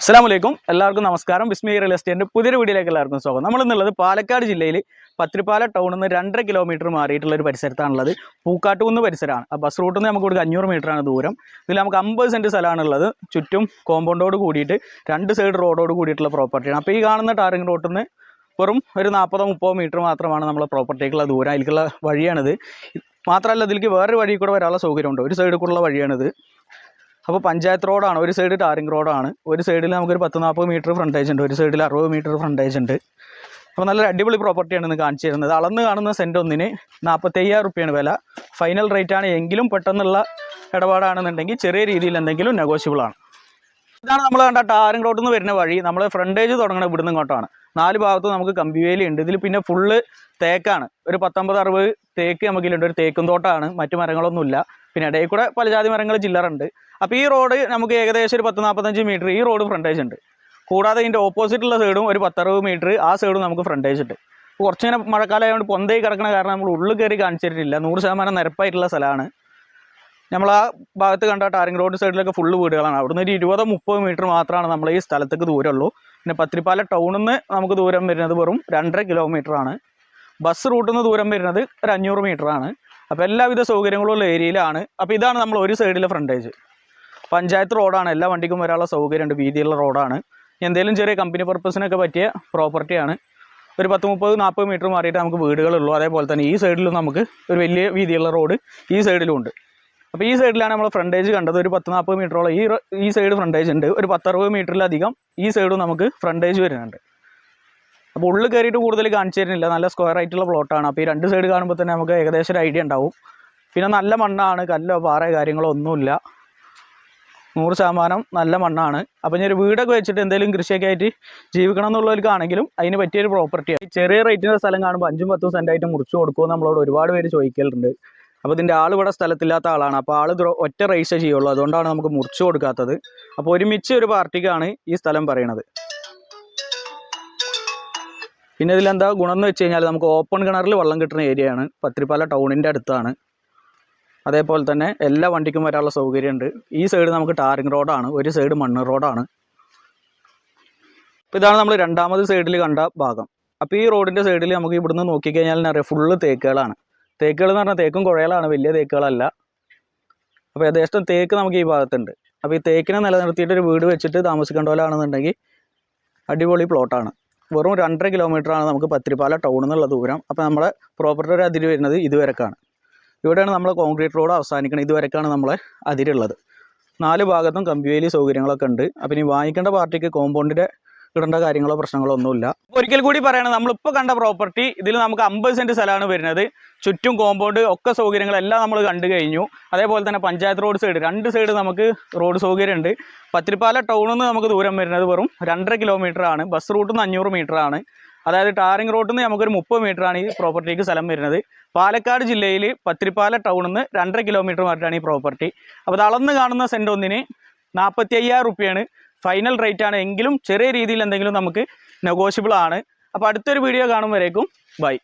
അസ്സാം വലൈക്കും എല്ലാവർക്കും നമസ്കാരം. വിസ്മി റിയൽ എസ്റ്റേറ്റിന്റെ പുതിയൊരു വീഡിയോയിലേക്ക് എല്ലാവർക്കും സ്വാഗതം. നമ്മൾ ഇന്നുള്ളത് പാലക്കാട് ജില്ലയിൽ പത്രിപ്പാല ടൗണിൽ നിന്ന് രണ്ടര കിലോമീറ്റർ മാറിയിട്ടുള്ള ഒരു പരിസരത്താണുള്ളത്. പൂക്കാട്ടുകുന്ന് പരിസരമാണ്. ആ ബസ് റൂട്ടിൽ നിന്ന് നമുക്ക് ഇവിടെ അഞ്ഞൂറ് മീറ്ററാണ് ദൂരം. ഇതിൽ നമുക്ക് അമ്പത് സെന്റ് സ്ഥലമാണുള്ളത്. ചുറ്റും കോമ്പൗണ്ടോട് കൂടിയിട്ട് രണ്ട് സൈഡ് റോഡോട് കൂടിയിട്ടുള്ള പ്രോപ്പർട്ടിയാണ് അപ്പോൾ ഈ കാണുന്ന ടാറിംഗ് റോട്ടിൽ നിന്ന് വെറും ഒരു നാൽപ്പതോ മുപ്പതോ മീറ്റർ മാത്രമാണ് നമ്മളെ പ്രോപ്പർട്ടിക്കുള്ള ദൂരം. അതിലേക്കുള്ള വഴിയാണിത്. മാത്രമല്ല ഇതിലേക്ക് വേറൊരു വഴി കൂടെ വരാനുള്ള സൗകര്യമുണ്ട്. ഒരു സൈഡിൽ കൂടെയുള്ള വഴിയാണിത്. അപ്പോൾ പഞ്ചായത്ത് റോഡാണ്. ഒരു സൈഡ് ടാറിംഗ് റോഡാണ്. ഒരു സൈഡിൽ നമുക്കൊരു പത്ത് നാൽപ്പത് മീറ്റർ ഫ്രണ്ടേജ് ഉണ്ട്. ഒരു സൈഡിൽ അറുപത് മീറ്റർ ഫ്രണ്ടേജ് ഉണ്ട്. അപ്പോൾ നല്ലൊരു അടിപൊളി പ്രോപ്പർട്ടിയാണ് ഇന്ന് കാണിച്ചു തരുന്നത് അളന്ന് കാണുന്ന സെന്റ് ഒന്നിന് നാൽപ്പത്തയ്യായിരം റുപ്യാണ് വില. ഫൈനൽ റേറ്റ് ആണ് എങ്കിലും പെട്ടെന്നുള്ള ഇടപാടാണെന്നുണ്ടെങ്കിൽ ചെറിയ രീതിയിൽ എന്തെങ്കിലും നെഗോഷ്യബിൾ ആണ്. ഇതാണ് നമ്മൾ കണ്ട ടാറിംഗ് റോഡിൽ നിന്ന് വരുന്ന വഴി. നമ്മൾ ഫ്രണ്ടേജ് തുടങ്ങുന്നത് ഇവിടുന്ന് ഇങ്ങോട്ടാണ്. നാല് ഭാഗത്തും നമുക്ക് കമ്പിവേലി ഉണ്ട്. ഇതിൽ പിന്നെ ഫുള്ള് തേക്കാണ്. ഒരു പത്തൊമ്പത് അറുപത് തേക്ക് നമുക്കിലുണ്ട്. ഒരു തേക്കും തോട്ടമാണ് മറ്റു മരങ്ങളൊന്നുമില്ല. പിന്നെ ഇടയിൽ കൂടെ പല ജാതി മരങ്ങൾ ചില്ലറുണ്ട്. അപ്പോൾ ഈ റോഡ് നമുക്ക് ഏകദേശം ഒരു പത്ത് നാൽപ്പത്തഞ്ച് മീറ്റർ ഈ റോഡ് ഫ്രണ്ടേജ് ഉണ്ട്. കൂടാതെ ഇതിന്റെ ഓപ്പോസിറ്റുള്ള സൈഡും ഒരു പത്തറുപത് മീറ്റർ ആ സൈഡും നമുക്ക് ഫ്രണ്ടേജ് ഉണ്ട്. അപ്പോൾ കുറച്ചിങ്ങനെ മഴക്കാലമായതുകൊണ്ട് പൊന്തയിൽ കിടക്കണ കാരണം നമ്മൾ ഉള്ളിൽ കയറി കാണിച്ചിട്ടില്ല. നൂറ് ശതമാനം നിരപ്പായിട്ടുള്ള സ്ഥലമാണ്. നമ്മൾ ആ ഭാഗത്ത് കണ്ട ടാറിംഗ് റോഡ് സൈഡിലൊക്കെ ഫുള്ള് വീടുകളാണ്. അവിടുന്ന് ഒരു ഇരുപതോ മുപ്പത് മീറ്റർ മാത്രമാണ് നമ്മൾ ഈ സ്ഥലത്തേക്ക് ദൂരമുള്ളൂ. പിന്നെ പത്തിരിപ്പാല ടൗണിൽ നിന്ന് നമുക്ക് ദൂരം വരുന്നത് വെറും രണ്ടര കിലോമീറ്റർ ആണ്. ബസ് റൂട്ടിൽ നിന്ന് ദൂരം വരുന്നത് ഒരു അഞ്ഞൂറ് മീറ്റർ ആണ്. അപ്പോൾ എല്ലാവിധ സൗകര്യങ്ങളും ഉള്ള ഏരിയയിലാണ്. അപ്പോൾ ഇതാണ് നമ്മൾ ഒരു സൈഡിലെ ഫ്രണ്ടേജ് പഞ്ചായത്ത് റോഡാണ് എല്ലാ വണ്ടിക്കും വരാനുള്ള സൗകര്യമുണ്ട്. വീതിയുള്ള റോഡാണ് എന്തെങ്കിലും ചെറിയ കമ്പനി പർപ്പസിനൊക്കെ പറ്റിയ പ്രോപ്പർട്ടിയാണ് ഒരു പത്ത് മുപ്പത് നാൽപ്പത് മീറ്റർ മാറിയിട്ട് നമുക്ക് വീടുകളുള്ളൂ അതേപോലെ തന്നെ ഈ സൈഡിലും നമുക്ക് ഒരു വലിയ വീതിയുള്ള റോഡ് ഈ സൈഡിലും ഉണ്ട്. അപ്പോൾ ഈ സൈഡിലാണ് നമ്മൾ ഫ്രണ്ടേജ് കണ്ടത്. ഒരു പത്ത് നാൽപ്പത് മീറ്ററോളം ഈ ഈ സൈഡ് ഫ്രണ്ടേജ് ഉണ്ട്. ഒരു പത്തറുപത് മീറ്ററിലധികം ഈ സൈഡും നമുക്ക് ഫ്രണ്ടേജ് വരുന്നുണ്ട്. അപ്പോൾ ഉള്ളിൽ കയറിയിട്ട് കൂടുതൽ കാണിച്ചു തരുന്നില്ല. നല്ല സ്ക്വയർ ആയിട്ടുള്ള പ്ലോട്ടാണ് അപ്പോൾ ഈ രണ്ട് സൈഡ് കാണുമ്പോൾ തന്നെ നമുക്ക് ഏകദേശം ഒരു ഐഡിയ ഉണ്ടാവും. പിന്നെ നല്ല മണ്ണാണ്. കല്ലോ പാറ കാര്യങ്ങളോ ഒന്നുമില്ല. നൂറ് ശതമാനം നല്ല മണ്ണാണ്. അപ്പോൾ ഞാൻ ഒരു വീടൊക്കെ വെച്ചിട്ട് എന്തെങ്കിലും കൃഷിയൊക്കെ ആയിട്ട് ജീവിക്കണം എന്നുള്ളവർക്കാണെങ്കിലും അതിന് പറ്റിയൊരു പ്രോപ്പർട്ടിയാണ് ചെറിയ റേറ്റിന്റെ സ്ഥലം കാണുമ്പോൾ അഞ്ചും പത്തും സെന്റായിട്ട് മുറിച്ച് കൊടുക്കുമെന്ന് നമ്മളോട് ഒരുപാട് പേര് ചോദിക്കലുണ്ട്. അപ്പോൾ ഇതിന്റെ ആൾ ഇവിടെ സ്ഥലത്തില്ലാത്ത ആളാണ്. അപ്പോൾ ആൾ ഒറ്റ റേസേ ചെയ്യുള്ളൂ. അതുകൊണ്ടാണ് നമുക്ക് മുറിച്ച് കൊടുക്കാത്തത്. അപ്പോൾ ഒരുമിച്ച് ഒരു പാർട്ടിക്കാണ് ഈ സ്ഥലം പറയണത്. പിന്നെ ഇതിലെന്താ ഗുണം എന്ന് വെച്ച് കഴിഞ്ഞാൽ നമുക്ക് ഓപ്പൺ കിണറിൽ വെള്ളം കിട്ടുന്ന ഏരിയയാണ് പത്തിരിപ്പാല ടൗണിന്റെ അടുത്താണ്. അതേപോലെ തന്നെ എല്ലാ വണ്ടിക്കും വരാനുള്ള സൗകര്യമുണ്ട്. ഈ സൈഡ് നമുക്ക് ടാറിങ് റോഡാണ് ഒരു സൈഡ് മണ്ണ് റോഡാണ് അപ്പോൾ ഇതാണ് നമ്മൾ രണ്ടാമത് സൈഡിൽ കണ്ട ഭാഗം. അപ്പോൾ ഈ റോഡിന്റെ സൈഡിൽ നമുക്ക് ഇവിടുന്ന് നോക്കിക്കഴിഞ്ഞാൽ അറിയാം ഫുള്ള് തേക്കുകളാണ്. തേക്കുകൾ എന്ന് പറഞ്ഞാൽ തേക്കും കുഴയലാണ് വലിയ തേക്കുകളല്ല. അപ്പോൾ ഏകദേശം തേക്ക് നമുക്ക് ഈ ഭാഗത്തുണ്ട്. അപ്പോൾ ഈ തേക്കിനെ നിലനിർത്തിയിട്ട് ഒരു വീട് വെച്ചിട്ട് താമസിക്കേണ്ട പോലെയാണെന്നുണ്ടെങ്കിൽ അടിപൊളി പ്ലോട്ടാണ് വെറും രണ്ടര കിലോമീറ്റർ ആണ് നമുക്ക് പത്തിരിപ്പാല ടൗൺ എന്നുള്ള ദൂരം. അപ്പോൾ നമ്മുടെ പ്രോപ്പർട്ടിയുടെ അതിര് വരുന്നത് ഇതുവരെക്കാണ്. ഇവിടെയാണ് നമ്മൾ കോൺക്രീറ്റ് റോഡ് അവസാനിക്കുന്നത് ഇതുവരെക്കാണ് നമ്മളെ അതിരുള്ളത്. നാല് ഭാഗത്തും കമ്പിവേലി സൗകര്യങ്ങളൊക്കെ ഉണ്ട്. അപ്പോൾ ഇനി വാങ്ങിക്കേണ്ട പാർട്ടിക്ക് കോമ്പൗണ്ടിന്റെ ഇടേണ്ട കാര്യങ്ങളോ പ്രശ്നങ്ങളോ ഒന്നുമില്ല. ഒരിക്കൽ കൂടി പറയണം നമ്മളിപ്പോൾ കണ്ട പ്രോപ്പർട്ടി ഇതിൽ നമുക്ക് അമ്പത് സെന്റ് സ്ഥലമാണ് വരുന്നത്. ചുറ്റും കോമ്പൗണ്ട് ഒക്കെ സൗകര്യങ്ങളെല്ലാം നമ്മൾ കണ്ടു കഴിഞ്ഞു. അതേപോലെ തന്നെ പഞ്ചായത്ത് റോഡ് സൈഡ് രണ്ട് സൈഡ് നമുക്ക് റോഡ് സൗകര്യമുണ്ട്. പത്തിരിപ്പാല ടൗണിൽ നിന്ന് നമുക്ക് ദൂരം വരുന്നത് വെറും രണ്ടര കിലോമീറ്റർ ആണ്. ബസ് റൂട്ടിൽ നിന്ന് അഞ്ഞൂറ് ആണ്. അതായത് ടാറിംഗ് റോഡിൽ നിന്ന് നമുക്കൊരു മുപ്പത് മീറ്റർ ആണ് ഈ പ്രോപ്പർട്ടിക്ക് സ്ഥലം വരുന്നത്. പാലക്കാട് ജില്ലയിൽ പത്തിരിപ്പാല ടൗണിൽ നിന്ന് രണ്ടര കിലോമീറ്റർ മാറ്റാണ് ഈ പ്രോപ്പർട്ടി അപ്പോൾ അത് അളന്ന് കാണുന്ന സെന്റ് ഒന്നിന് നാൽപ്പത്തി അയ്യായിരം റുപ്യാണ്. ഫൈനൽ റേറ്റ് ആണ്. എങ്കിലും ചെറിയ രീതിയിൽ എന്തെങ്കിലും നമുക്ക് നെഗോഷ്യബിൾ ആണ്. അപ്പോൾ അടുത്തൊരു വീഡിയോ കാണുമ്പോഴേക്കും ബൈ